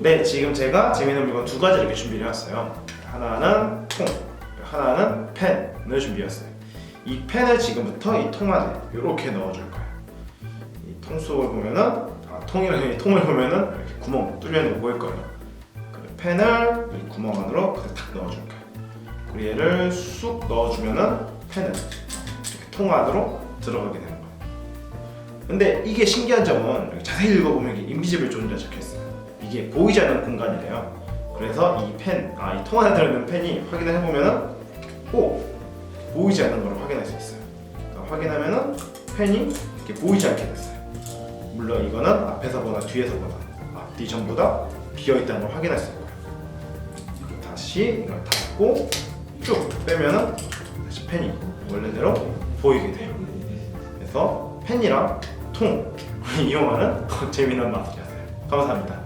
네, 지금 제가 재미있는 물건 두 가지 이렇게 준비를 해왔어요. 하나는 통, 하나는 펜을 준비했어요. 이 펜을 지금부터 이 통 안에 이렇게 넣어줄 거예요. 이 통 속을 보면은 아, 통이라는 이 통을 보면은 이렇게 구멍 뚫려 있는 거 보일 거예요. 그 펜을 이 구멍 안으로 그냥 탁 넣어줄 거예요. 그리고 얘를 쑥 넣어주면은 펜은 이렇게 통 안으로 들어가게 되는 거예요. 근데 이게 신기한 점은 자세히 읽어보면 인비지블 존이라 적혀 있어요. 이게 보이지 않는 공간이래요. 그래서 이 펜, 아, 이 통 안에 들어있는 펜이 확인을 해보면은 꼭 보이지 않는 걸 확인할 수 있어요. 그러니까 확인하면은 펜이 이렇게 보이지 않게 됐어요. 물론 이거는 앞에서 보나 뒤에서 보나 앞뒤 전부 다 비어 있다는 걸 확인할 수 있고요. 다시 이걸 닫고 쭉 빼면은 다시 펜이 원래대로 보이게 돼요. 그래서 펜이랑 통 이용하는 재미난 마술이었어요. 감사합니다.